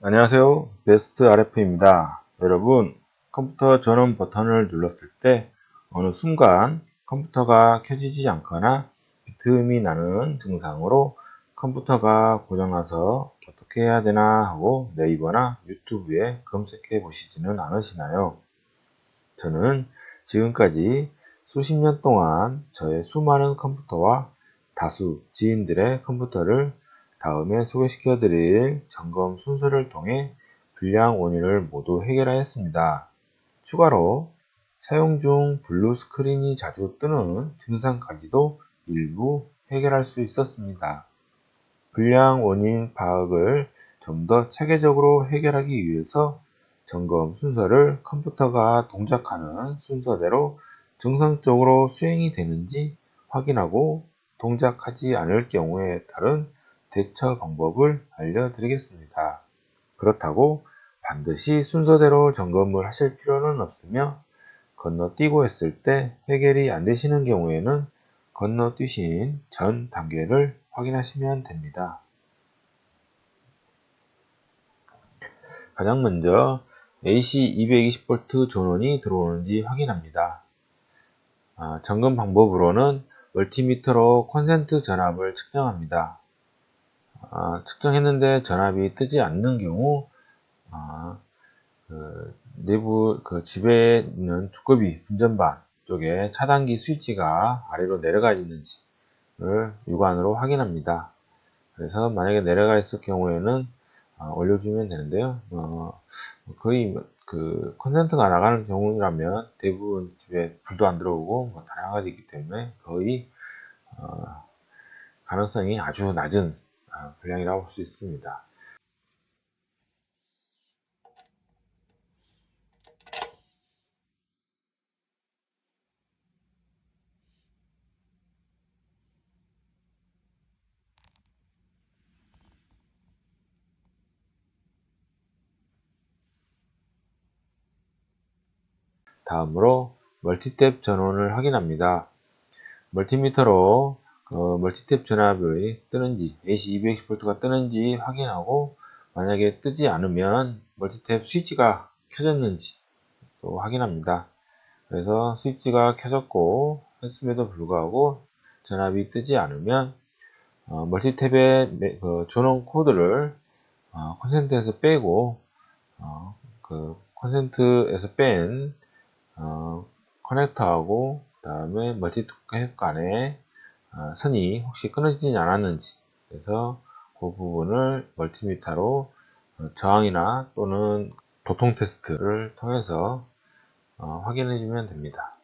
안녕하세요. 베스트 RF입니다. 여러분, 컴퓨터 전원 버튼을 눌렀을 때 어느 순간 컴퓨터가 켜지지 않거나 비트음이 나는 증상으로 컴퓨터가 고장나서 어떻게 해야 되나 하고 네이버나 유튜브에 검색해 보시지는 않으시나요? 저는 지금까지 수십 년 동안 저의 수많은 컴퓨터와 다수 지인들의 컴퓨터를 다음에 소개시켜 드릴 점검 순서를 통해 불량 원인을 모두 해결하였습니다. 추가로 사용 중 블루 스크린이 자주 뜨는 증상까지도 일부 해결할 수 있었습니다. 불량 원인 파악을 좀 더 체계적으로 해결하기 위해서 점검 순서를 컴퓨터가 동작하는 순서대로 정상적으로 수행이 되는지 확인하고 동작하지 않을 경우에 따른 대처 방법을 알려드리겠습니다. 그렇다고 반드시 순서대로 점검을 하실 필요는 없으며 건너뛰고 했을 때 해결이 안 되시는 경우에는 건너뛰신 전 단계를 확인하시면 됩니다. 가장 먼저 AC 220V 전원이 들어오는지 확인합니다. 아, 점검 방법으로는 멀티미터로 콘센트 전압을 측정합니다. 아, 측정했는데 전압이 뜨지 않는 경우 아, 그 내부 그 집에 있는 두꺼비 분전반 쪽에 차단기 스위치가 아래로 내려가 있는지를 육안으로 확인합니다. 그래서 만약에 내려가 있을 경우에는 아, 올려주면 되는데요. 어, 거의 그 컨센트가 나가는 경우라면 대부분 집에 불도 안 들어오고 뭐 다양하게 있기 때문에 거의 어, 가능성이 아주 낮은 아, 분량이라고 볼 수 있습니다. 다음으로 멀티탭 전원을 확인합니다. 멀티미터로 어, 멀티탭 전압이 뜨는지 AC 220V가 뜨는지 확인하고 만약에 뜨지 않으면 멀티탭 스위치가 켜졌는지 또 확인합니다. 그래서 스위치가 켜졌고 했음에도 불구하고 전압이 뜨지 않으면 어, 멀티탭의 그 전원 코드를 어, 콘센트에서 빼고 어, 그 콘센트에서 뺀 어, 커넥터하고 그 다음에 멀티탭 간에 어, 선이 혹시 끊어지지 않았는지 그래서 그 부분을 멀티미터로 어, 저항이나 또는 도통 테스트를 통해서 어, 확인해 주면 됩니다.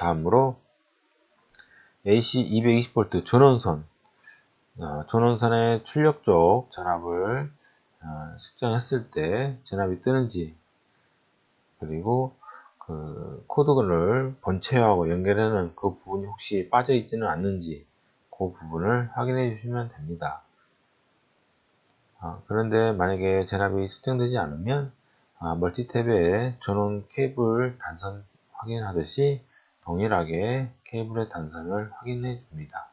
다음으로 AC 220V 전원선 어, 전원선의 출력 쪽 전압을 어, 측정했을 때 전압이 뜨는지 그리고 그 코드를 본체하고 연결하는 그 부분이 혹시 빠져 있지는 않는지 그 부분을 확인해 주시면 됩니다. 아, 그런데 만약에 전압이 측정되지 않으면 아, 멀티탭에 전원 케이블 단선 확인하듯이 동일하게 케이블의 단선을 확인해 줍니다.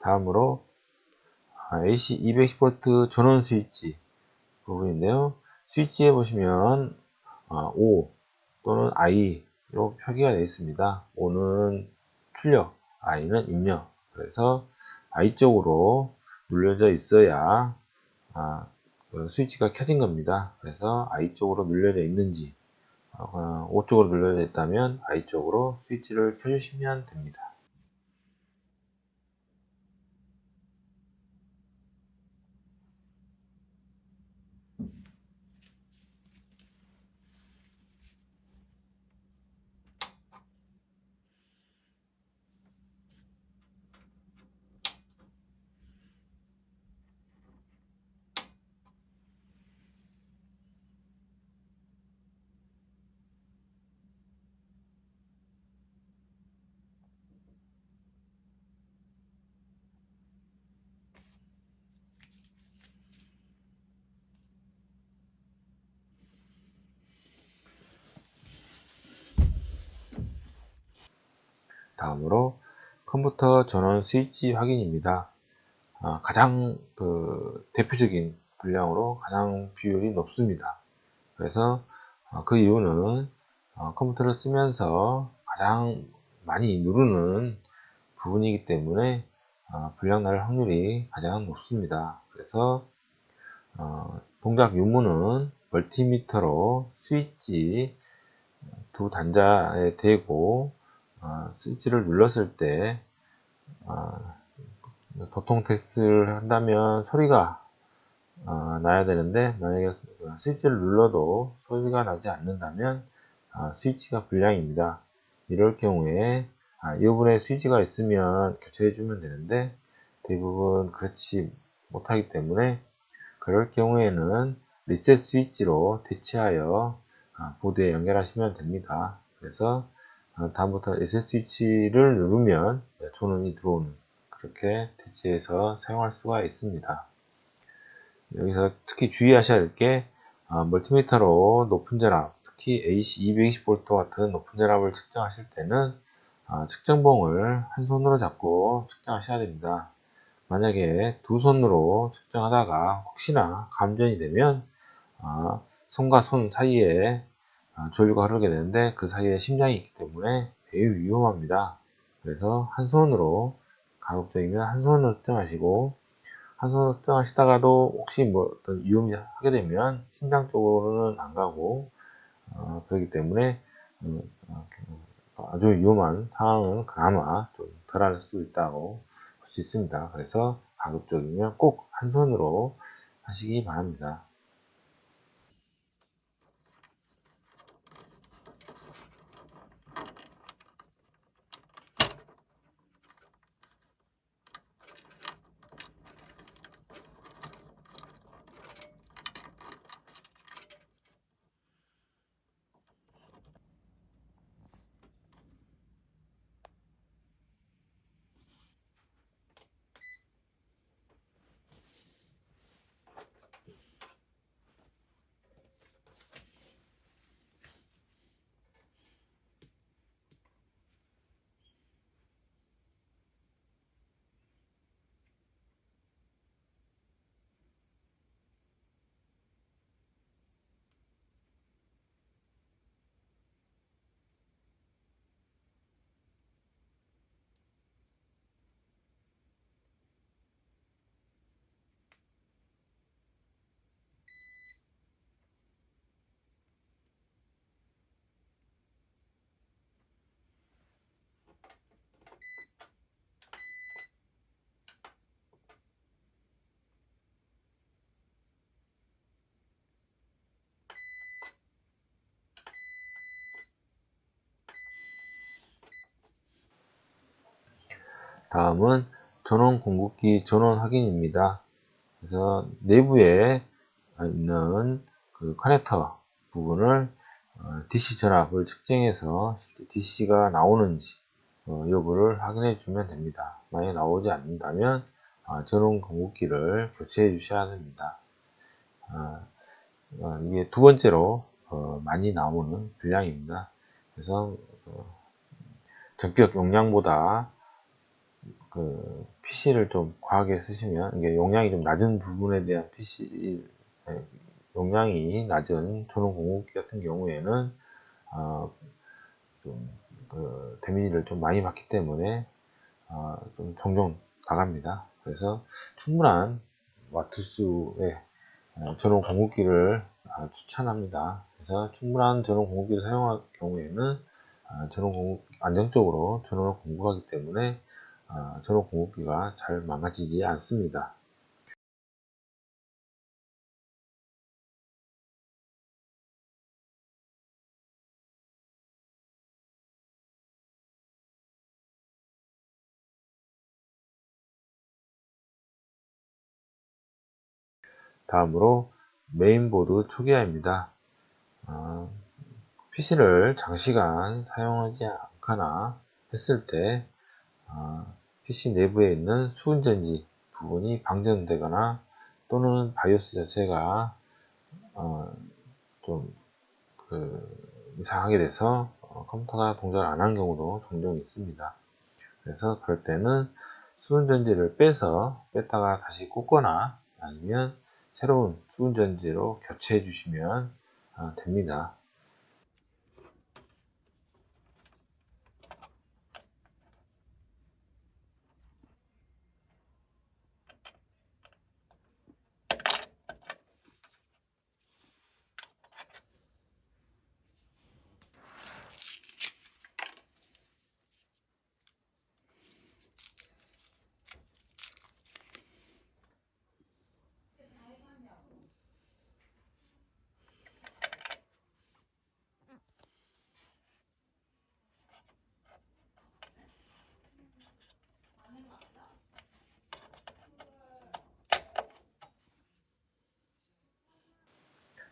다음으로 아, AC 210V 전원 스위치 부분인데요. 스위치에 보시면 아, O 또는 I로 표기가 되어 있습니다. O는 출력, I는 입력. 그래서 I 쪽으로 눌려져 있어야 아, 그 스위치가 켜진 겁니다. 그래서 I 쪽으로 눌려져 있는지 어, O 쪽으로 눌려져 있다면 I 쪽으로 스위치를 켜주시면 됩니다. 다음으로 컴퓨터 전원 스위치 확인입니다. 아, 가장 그 대표적인 분량으로 가장 비율이 높습니다. 그래서 어, 그 이유는 어, 컴퓨터를 쓰면서 가장 많이 누르는 부분이기 때문에 어, 불량 날 확률이 가장 높습니다. 그래서 동작 유무는 멀티미터로 스위치 두 단자에 대고 어, 스위치를 눌렀을 때 어, 보통 테스트를 한다면 소리가 어, 나야 되는데 만약에 스위치를 눌러도 소리가 나지 않는다면 어, 스위치가 불량입니다. 이럴 경우에 아, 이 부분에 스위치가 있으면 교체해 주면 되는데 대부분 그렇지 못하기 때문에 그럴 경우에는 리셋 스위치로 대체하여 아, 보드에 연결하시면 됩니다. 그래서 아, 다음부터 리셋 스위치를 누르면 전원이 들어오는 그렇게 대체해서 사용할 수가 있습니다. 여기서 특히 주의하셔야 할 게 멀티미터로 높은 전압, 특히 AC 220V 같은 높은 전압을 측정하실 때는 아, 측정봉을 한 손으로 잡고 측정하셔야 됩니다. 만약에 두 손으로 측정하다가 혹시나 감전이 되면 아, 손과 손 사이에 아, 전류가 흐르게 되는데 그 사이에 심장이 있기 때문에 매우 위험합니다. 그래서 한 손으로 가급적이면 한 손으로 측정하시고 한 손으로 측정하시다가도 혹시 뭐 어떤 위험이 하게 되면 심장 쪽으로는 안 가고 어, 그렇기 때문에 음, 어, 아주 위험한 상황은 그나마 좀 덜할 수 있다고 볼 수 있습니다. 그래서 가급적이면 꼭 한 손으로 하시기 바랍니다. 다음은 전원 공급기 전원 확인입니다. 그래서 내부에 있는 그 커넥터 부분을 어, DC 전압을 측정해서 DC가 나오는지 어, 여부를 확인해 주면 됩니다. 만약 나오지 않는다면 어, 전원 공급기를 교체해 주셔야 됩니다. 이게 두 번째로 많이 나오는 분량입니다. 그래서 전격 용량보다 그 PC를 좀 과하게 쓰시면 이게 용량이 좀 낮은 부분에 대한 PC 용량이 낮은 전원 공급기 같은 경우에는 어, 좀그 데미지를 좀 많이 받기 때문에 어, 좀 종종 나갑니다. 그래서 충분한 와트 수의 어, 전원 공급기를 어, 추천합니다. 그래서 충분한 전원 공급기를 사용할 경우에는 어, 전원 공급 안정적으로 전원을 공급하기 때문에 어, 전원 공급기가 잘 망가지지 않습니다. 다음으로 메인보드 초기화입니다. 어, PC를 장시간 사용하지 않거나 했을 때 어, PC 내부에 있는 수은전지 부분이 방전되거나 또는 바이오스 자체가 어, 좀그 이상하게 돼서 어, 컴퓨터가 동작을 안 한 경우도 종종 있습니다. 그래서 그럴 때는 수은전지를 빼서 뺐다가 다시 꽂거나 아니면 새로운 수은전지로 교체해 주시면 어, 됩니다.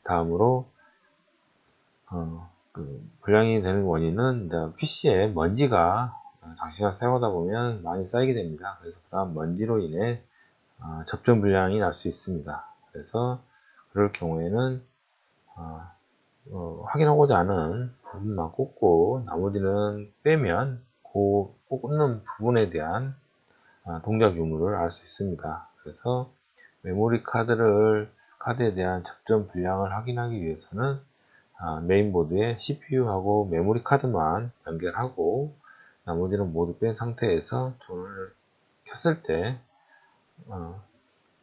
다음으로 어, 그 불량이 되는 원인은 PC에 먼지가 어, 장시간 사용하다 보면 많이 쌓이게 됩니다. 그래서 그런 먼지로 인해 어, 접점 불량이 날 수 있습니다. 그래서 그럴 경우에는 어, 어, 확인하고자 하는 부분만 꽂고 나머지는 빼면 그 꽂는 부분에 대한 아, 동작 유무를 알 수 있습니다. 그래서 메모리 카드를 카드에 대한 접점 분량을 확인하기 위해서는 아, 메인보드에 CPU하고 메모리 카드만 연결하고 나머지는 모두 뺀 상태에서 전원을 켰을 때 어,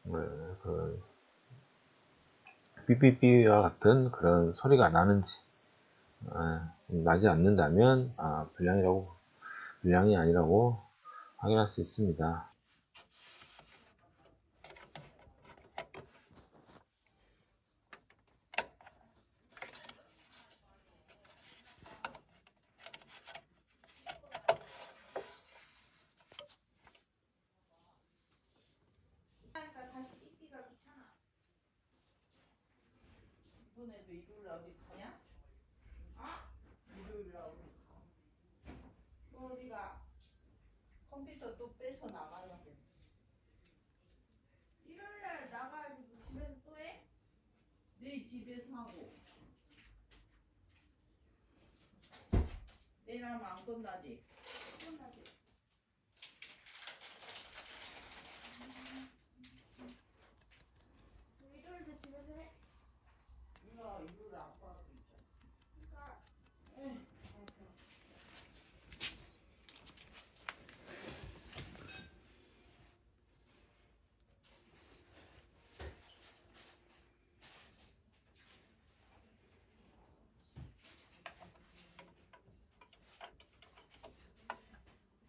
뭐, 그 삐삐삐와 같은 그런 소리가 나는지 아, 나지 않는다면 아, 불량이라고 불량이 아니라고 확인할 수 있습니다. 하니까 다시 띠띠가 귀찮아. 이번에도 일요일 날 어디 가냐? 아? 일요일 날 어디 가? 너 어디가? 컴퓨터 또 빼서 나가야 돼. 일요일 날 나가가지고 집에서 또 해? 내일 집에서 하고. 내일 하면 안? 끝나지? 너 일요일도 집에서 해? 누나 일요일 안 가고 있잖아. 그러니까 에이,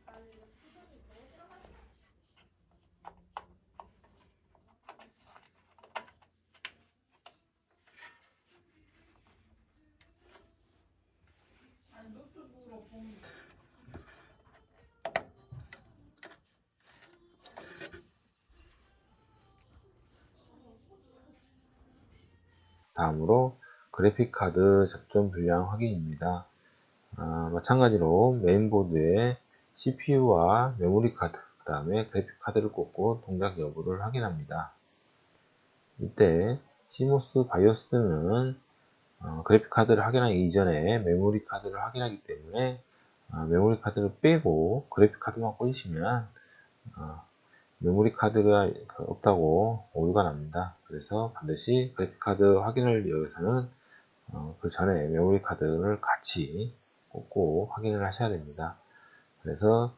아니 이거 수전이 너무 들어갔어. 아니 노트북으로 보면 다음으로 그래픽카드 접점 분량 확인입니다. 아, 마찬가지로 메인보드에 CPU와 메모리 카드, 그 다음에 그래픽 카드를 꽂고 동작 여부를 확인합니다. 이때 CMOS 바이오스는 어, 그래픽 카드를 확인하기 이전에 메모리 카드를 확인하기 때문에 어, 메모리 카드를 빼고 그래픽 카드만 꽂으시면 어, 메모리 카드가 그 없다고 오류가 납니다. 그래서 반드시 그래픽 카드 확인을 위해서는 어, 그 전에 메모리 카드를 같이 꽂고 확인을 하셔야 됩니다. 그래서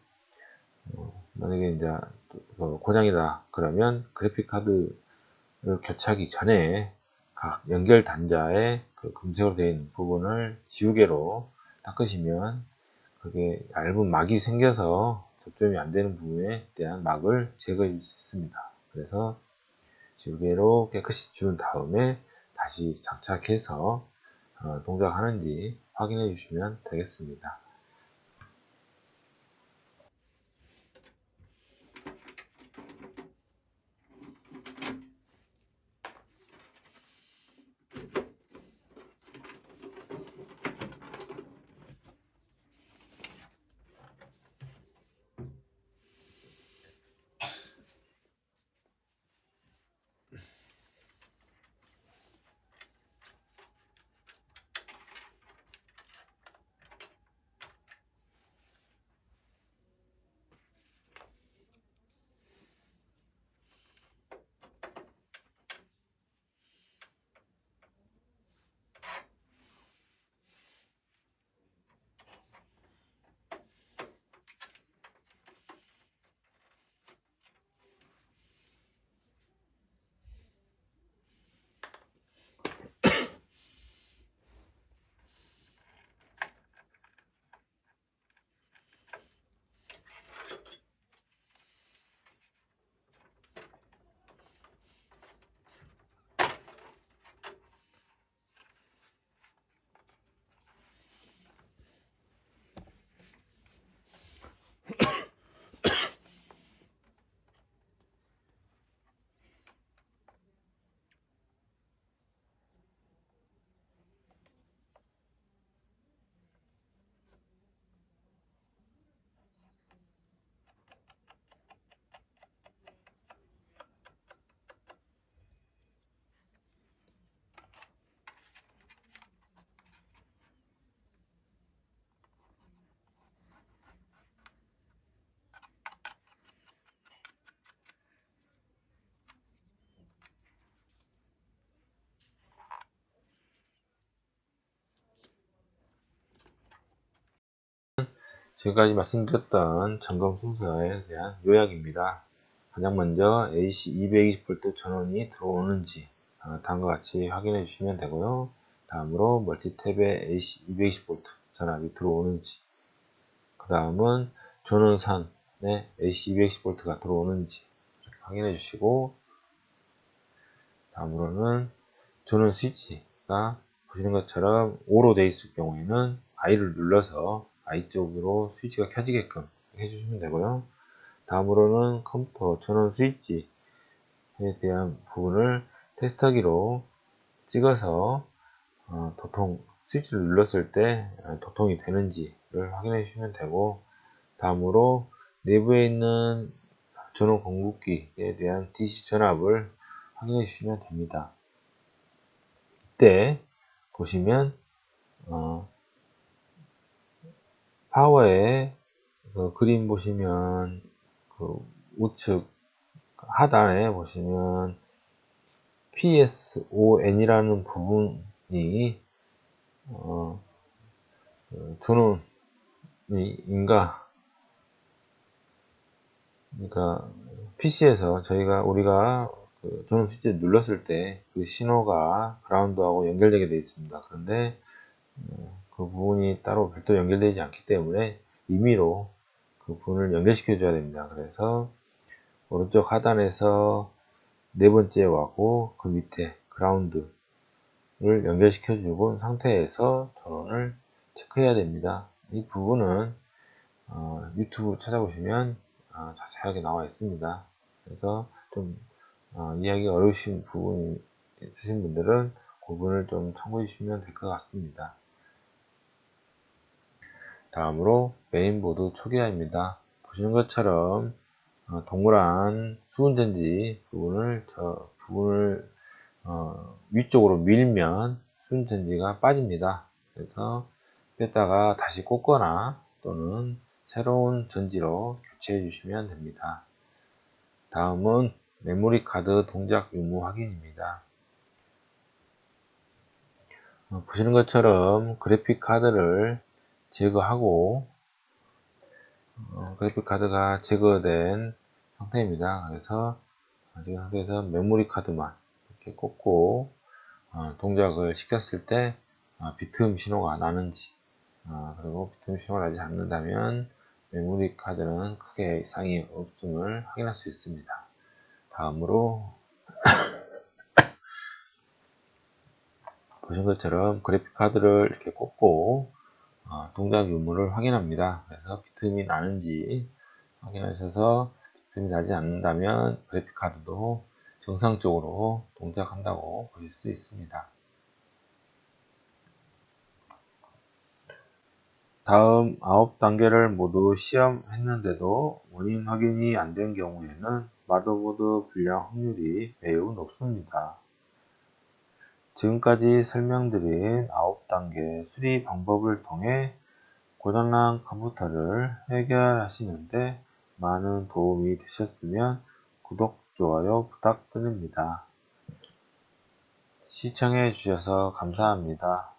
어, 만약에 이제 그 고장이다 그러면 그래픽 카드를 교체하기 전에 각 연결 단자에 그 금색으로 되어 있는 부분을 지우개로 닦으시면 그게 얇은 막이 생겨서 접점이 안 되는 부분에 대한 막을 제거해 줄 수 있습니다. 그래서 지우개로 깨끗이 지운 다음에 다시 장착해서 어, 동작하는지 확인해 주시면 되겠습니다. 지금까지 말씀드렸던 점검 순서에 대한 요약입니다. 가장 먼저 AC 220V 전원이 들어오는지 아, 다음과 같이 확인해 주시면 되고요. 다음으로 멀티탭에 AC 220V 전압이 들어오는지 그 다음은 전원선에 AC 220V가 들어오는지 확인해 주시고 다음으로는 전원 스위치가 보시는 것처럼 O로 되어 있을 경우에는 I를 눌러서 I 쪽으로 스위치가 켜지게끔 해주시면 되고요. 다음으로는 컴퓨터 전원 스위치에 대한 부분을 테스터기로 찍어서 어, 도통 스위치를 눌렀을 때 어, 도통이 되는지를 확인해 주시면 되고 다음으로 내부에 있는 전원 공급기에 대한 DC 전압을 확인해 주시면 됩니다. 이때 보시면 어, 파워의 그 그림 보시면 그 우측 하단에 보시면 PSON이라는 부분이 어, 그 전원이 인가 그러니까 PC에서 저희가 우리가 그 전원 스위치를 눌렀을 때 그 신호가 그라운드하고 연결되게 되어 있습니다. 그런데 어, 그 부분이 따로 별도 연결되지 않기 때문에 임의로 그 부분을 연결시켜 줘야 됩니다. 그래서 오른쪽 하단에서 네 번째 와고 그 밑에 그라운드를 연결시켜 주고 상태에서 전원을 체크해야 됩니다. 이 부분은 어, 유튜브 찾아보시면 어, 자세하게 나와 있습니다. 그래서 좀 어, 이해하기 어려우신 부분이 있으신 분들은 그 부분을 좀 참고해 주시면 될 것 같습니다. 다음으로 메인보드 초기화입니다. 보시는 것처럼 어, 동그란 수은전지 부분을 저 부분을 어, 위쪽으로 밀면 수은전지가 빠집니다. 그래서 뺐다가 다시 꽂거나 또는 새로운 전지로 교체해 주시면 됩니다. 다음은 메모리 카드 동작 유무 확인입니다. 어, 보시는 것처럼 그래픽 카드를 제거하고 어, 그래픽 카드가 제거된 상태입니다. 그래서 지금 상태에서 메모리 카드만 이렇게 꽂고 어, 동작을 시켰을 때 어, 비트음 신호가 나는지 어, 그리고 비트음 신호가 나지 않는다면 메모리 카드는 크게 이상이 없음을 확인할 수 있습니다. 다음으로 보신 것처럼 그래픽 카드를 이렇게 꽂고 어, 동작 유무를 확인합니다. 그래서 비트음이 나는지 확인하셔서 비트음이 나지 않는다면 그래픽 카드도 정상적으로 동작한다고 보실 수 있습니다. 다음 9단계를 모두 시험했는데도 원인 확인이 안 된 경우에는 마더보드 불량 확률이 매우 높습니다. 지금까지 설명드린 9단계 수리 방법을 통해 고장난 컴퓨터를 해결하시는데 많은 도움이 되셨으면 구독, 좋아요 부탁드립니다. 시청해 주셔서 감사합니다.